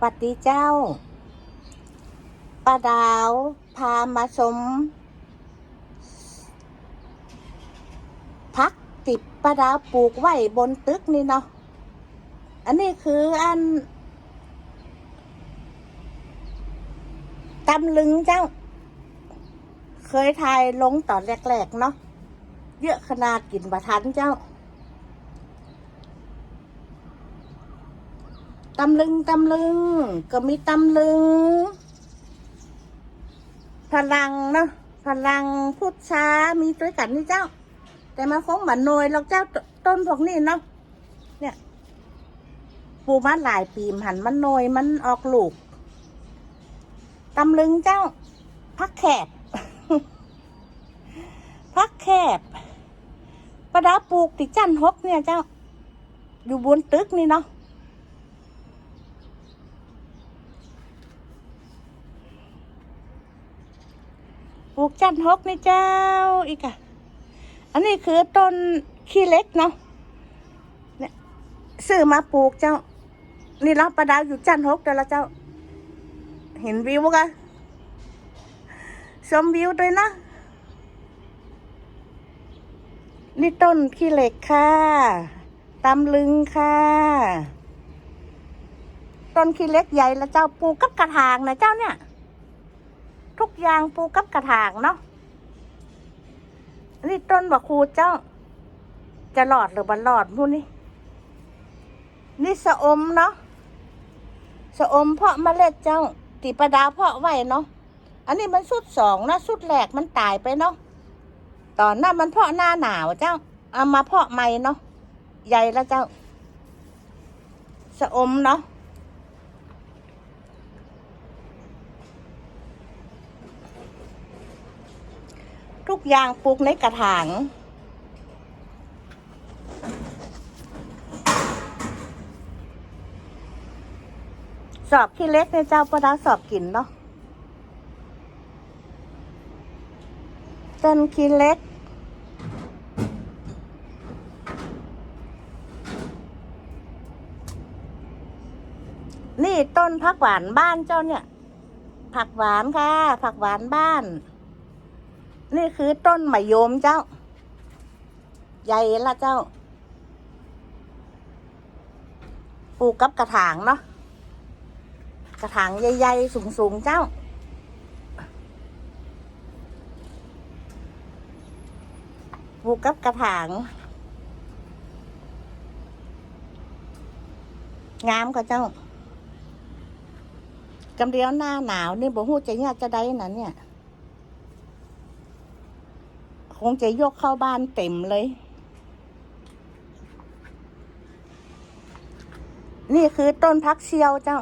สวัสดีเจ้าป้าดาวพามาชมพักติดป้าดาวปลูกไว้บนตึกนี่เนาะ อันนี้คืออันตำลึงเจ้า เคยถ่ายลงตอนแรกๆเนาะ เยอะขนาดกินบะทันเจ้า ตำลึงตำลึง ก็มีตำลึง พลังเนาะพลังพุทธชามีด้วยกันนี่เจ้า แต่มันคงเหมือนนอยหรอกเจ้าตต้นพวกนี้เนาะเนี่ยปูมาหลายปีมหันมันนอยมันออกลูกตำลึงเจ้า พักแคบพักแคบประดาปลูกติจันฮกเนี่ยเจ้า อยู่บนตึกนี่เนาะ กจันฮกนี่เจ้าอีกอะอันนี้คือต้นขี้เล็กเนาะเนี่ยซื้อมาปลูกเจ้า นี่เราประดาวอยู่จันฮกแต่ละเจ้า เห็นวิวกันชมวิวด้วยนะ นี่ต้นขี้เหล็กค่ะตำลึงค่ะ ต้นขี้เล็กใหญ่แล้วเจ้าปลูกกับกระถางนะเจ้าเนี่ย ทุกอย่างปลูกกับกระถางเนาะนี่ต้นบะคูเจ้า จะหลอดหรือบันหลอดมูนี่นี่สะอมเนาะสะอมเพาะเมล็ดเจ้าตีประดาเพาะไว้เนาะอันนี้มันสุดสองนะสุดแหลกมันตายไปเนาะตอนนั้นมันเพาะหน้าหนาวเจ้า เอามาเพาะใหม่เนาะใหญ่แล้วเจ้าสะอมเนาะ ทุกอย่างปลูกในกระถางสอบขี้เล็กในเจ้าประดาสอบกินเนาะต้นขี้เล็ก นี่ต้นผักหวานบ้านเจ้าเนี่ย ผักหวานค่ะ ผักหวานบ้าน นี่คือต้นมะยมเจ้า ใหญ่ละเจ้า ปลูกกับกระถางเนาะ กระถางใหญ่ๆ สูงๆ เจ้า ปลูกกับกระถาง งามก็เจ้ากำเดียวหน้าหนาวนี่บอกหูจะเนี่ยจะได้นะเนี่ย คงจะยกเข้าบ้านเต็มเลย นี่คือต้นพักเซียวเจ้า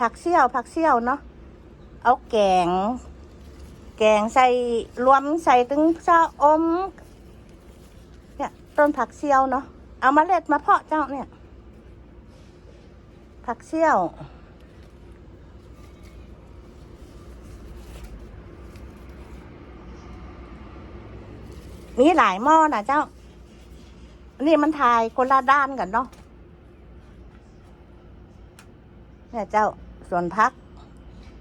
ผักเซี่ยวผักเซี่ยวเนาะ เอาแกง แกงใส่รวมใส่ถึงชะอม เนี่ยต้นผักเซี่ยวเนาะ เอามาเล็ดมาเพาะเจ้าเนี่ย ผักเซี่ยว มีหลายหม้อนะเจ้า นี่มันถ่ายคนละด้านกันเนาะเนี่ยเจ้าส่วนพัก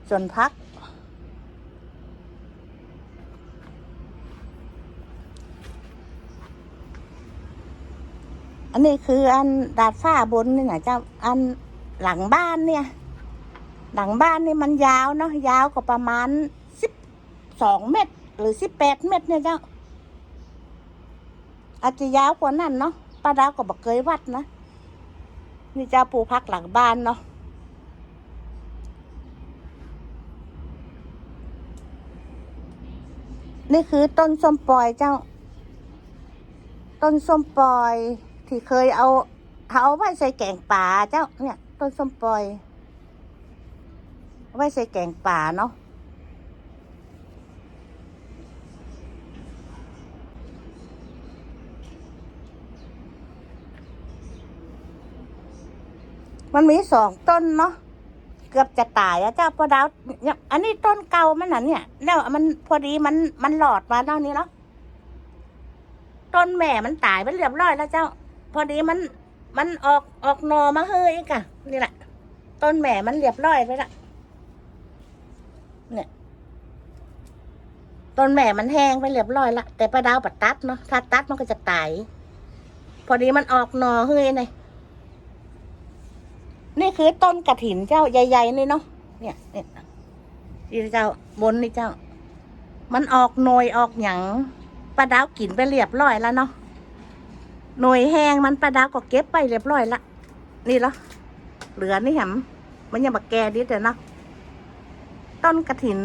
ส่วนพัก อันนี้คืออันดาดฟ้าบนนี่นะเจ้า อันหลังบ้านเนี่ย หลังบ้านนี่มันยาวเนาะยาวกว่าประมาณสิบสองเมตร หรือสิบแปดเมตรเนี่ยเจ้า อาจจะยาวกว่านั้นเนาะป้าดาวก็บอกเคยวัดนะนี่เจ้าปูพักหลังบ้านเนาะนี่คือต้นส้มปล่อยเจ้า ต้นส้มปล่อย ที่เคยเอาเอาไว้ใส่แกงป่าเจ้าเนี่ย ต้นส้มปล่อย ไว้ใส่แกงป่าเนาะ มันมีสองต้นเนาะเกือบจะตายอะเจ้าพอดาวเนี่ยอันนี้ต้นเก่ามันน่ะเนี่ยแล้วมันพอดีมันมันหลอดมาเท่านี้เนาะต้นแม่มันตายไปเรียบร้อยแล้วเจ้า พอดีมัน มันออกออกหนอมาเฮ้ยอีกอะนี่แหละต้นแหม่มันเรียบร้อยไปละเนี่ยต้นแหม่มันแห้งไปเรียบร้อยละแต่ปลาดาวปัดตัดเนาะถ้าตัดมันก็จะตายพอดีมันออกหนอเฮ้ยไง คือต้นกระถินเจ้าใหญ่ๆนี่เนาะเนี่ยเนี่ยนี่เจ้าบนนี่เจ้า มันออกหน่วยออกหยังปลาดาวกินไปเรียบร้อยแล้วเนาะหน่วยแห้งมันปลาดาวก็เก็บไปเรียบร้อยละนี่เหรอเหลือนี่แหมมันยังบักแกดิเดี๋ยวนะต้นกระถิน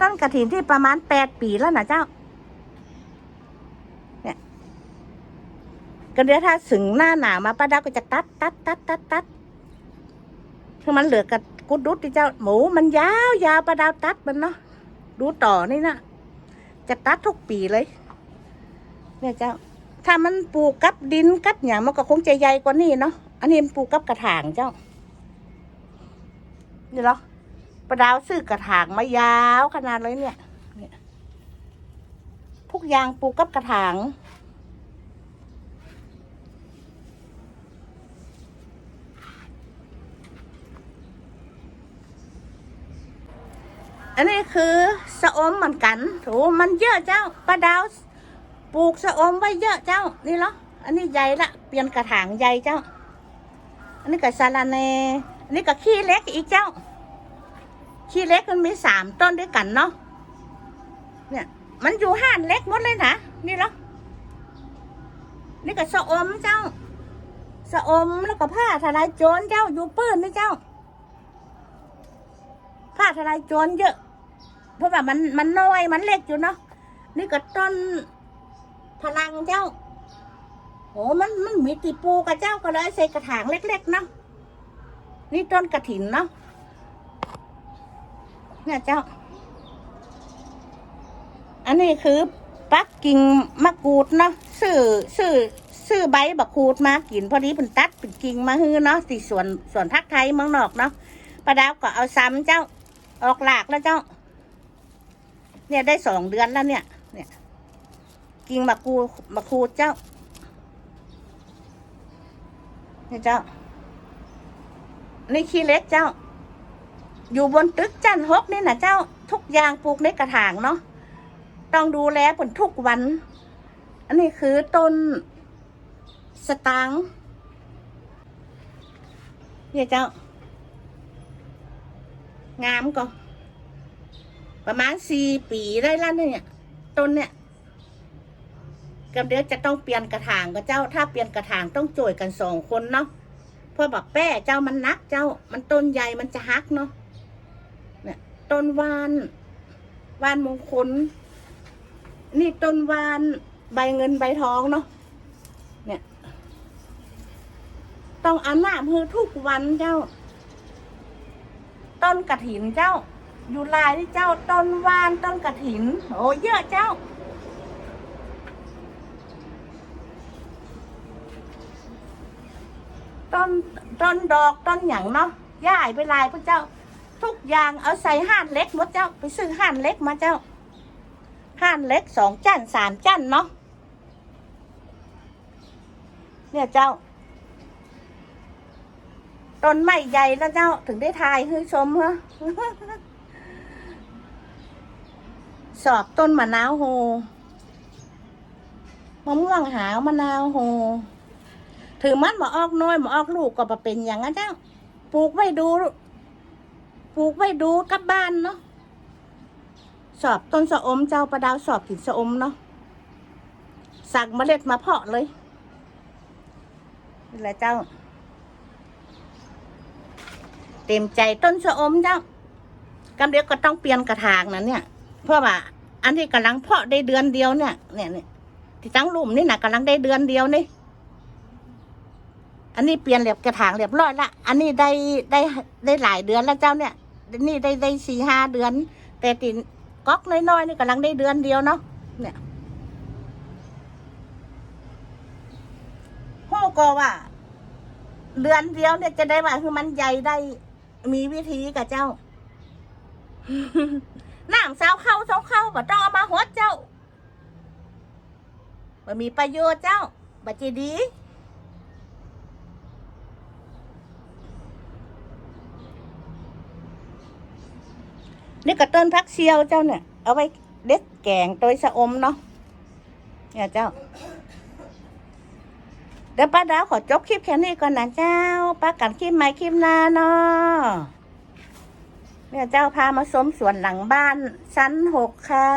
ต้นกระถินที่ประมาณแปดปีแล้วนะเจ้า เนี่ยก็เดี๋ยวถ้าถึงหน้าหนาวมาป้าดาวก็จะตัดตัดตัดตัดตัด คือมันเหลือกับกุดดุดที่เจ้าหมูมันยาวยาวป้าดาวตัดมันเนาะดูต่อนี่นะจะตัดทุกปีเลย เนี่ยเจ้า ถ้ามันปลูกกับดินกับอย่างมันก็คงจะใหญ่กว่านี้เนาะอันนี้มันปลูกกับกระถางเจ้านี่เหรอประดาวซื้อกระถางมายาวขนาดเลยเนี่ยเนี่ยทุกอย่างปลูกกับกระถาง อันนี้คือสะอมเหมือนกันโถมันเยอะเจ้าป้าดาวปลูกสะอมไว้เยอะเจ้า นี่เหรออันนี้ใหญ่ละเปลี่ยนกระถางใหญ่เจ้า อันนี้กับซาลาเนอันนี้กับขี้เล็กอีกเจ้า ขี้เล็กมันมีสามต้นด้วยกันเนาะเนี่ย มันอยู่ห้านเล็กหมดเลยนะนี่เหรอนี่กับสะอมเจ้าสะอมแล้วก็ผ้าทลายโจรเจ้าอยู่ปื้นนี่เจ้าผ้าทลายโจรเยอะ เพราะว่ามันมันน้อยมันเล็กอยู่เนาะนี่ก็ต้นพลังเจ้าโอ้มันมันมีตีปูกับเจ้าก็เลยใส่กระถางเล็กๆเนาะนี่ต้นกระถินเนาะเนี่ยเจ้า อันนี้คือปักกิ่งมะกรูดเนาะซื้อซื้อซื้อใบบักขูดมากินพอดีเป็นตัดเป็นกิ่งมาฮื้อเนาะที่สวนสวนทักไทยเมืองนอกเนาะป้าดาวก็เอาซ้ำเจ้า ออกหลากแล้วเจ้า เนี่ยได้สองเดือนแล้วเนี่ย เนี่ย กิ่งมะกรูดมะขูเจ้า เนี่ยเจ้า นี่ขี้เล็กเจ้า อยู่บนตึกจันฮกนี่นะเจ้า ทุกอย่างปลูกในกระถางเนาะ ต้องดูแลผลทุกวัน อันนี้คือต้นสตางเนี่ยเจ้า งามก็ ประมาณสี่ปีได้ล้วเนี่ยต้นเนี่ยกับเดี๋ยวจะต้องเปลี่ยนกระถางกับเจ้า ถ้าเปลี่ยนกระถางต้องโจยกันสองคนเนาะเพราะแบบแป้เจ้ามันนักเจ้า มันต้นใหญ่มันจะฮักเนาะเนี่ยต้นวานวานมงคล นี่ต้นวานใบเงินใบทองเนาะเนี่ย ต้องอาหน้ามือทุกวันเจ้า ต้นกระถินเจ้า อยู่ลายที่เจ้าต้นวานต้นกระถิน โอ้เยอะเจ้า ต้นต้นดอกต้นหยังเนาะย่ายไปลายพระเจ้า ทุกอย่างเอาใส่ห่านเล็กหมดเจ้า ไปซื้อห่านเล็กมาเจ้าห่านเล็กสองจันสามจันเนาะเนี่ยเจ้าต้นไม้ใหญ่แล้วเจ้าถึงได้ทายให้ชมเหรอ สอบต้นมะนาวโฮมะม่วงหาวมะนาวโฮถึงมันมาออกน้อยมาออกลูกก็มาเป็นอย่างนั้นเจ้าปลูกไว้ดู ปลูกไว้ดูกับบ้านเนาะสอบต้นสะอมเจ้าประดาวสอบกินสะอมเนาะสั่งเมล็ดมาเพาะเลยนี่แหละเจ้า เต็มใจต้นสะอมเจ้ากำเดียวก็ต้องเปลี่ยนกระถางนะเนี่ย เพราะว่าอันที่กำลังเพาะได้เดือนเดียวเนี่ยเนี่ยเนี่ยที่ตั้งลุมนี่นะกำลังได้เดือนเดียวนี่ อันนี้เปลี่ยนเรียบกระถางเรียบร้อยละ อันนี้ได้ได้ได้หลายเดือนแล้วเจ้าเนี่ย นี่ได้ได้สี่ห้าเดือน แต่ตินก๊อกน้อยๆนี่กำลังได้เดือนเดียวเนาะ เนี่ยโหก็ว่า เดือนเดียวเนี่ยจะได้ว่าคือมันใหญ่ได้มีวิธีกับเจ้า น้ำสาวเข้าสาวเข้าบ่ต้องเอามาหดเจ้าบ่มีประโยชน์เจ้าบ่จีดี นี่กระต้นพักเชียวเจ้าเนี่ย เอาไว้เด็ดแกงโดยสะอมเนาะเนี่ยเจ้าเดี๋ยวป้าดาวขอจบคลิปแค่นี้ก่อนนะเจ้าป้ากันคลิปใหม่คลิปหน้าเนาะ แม่เจ้าพามาชมสวนหลังบ้านชั้นหกค่ะ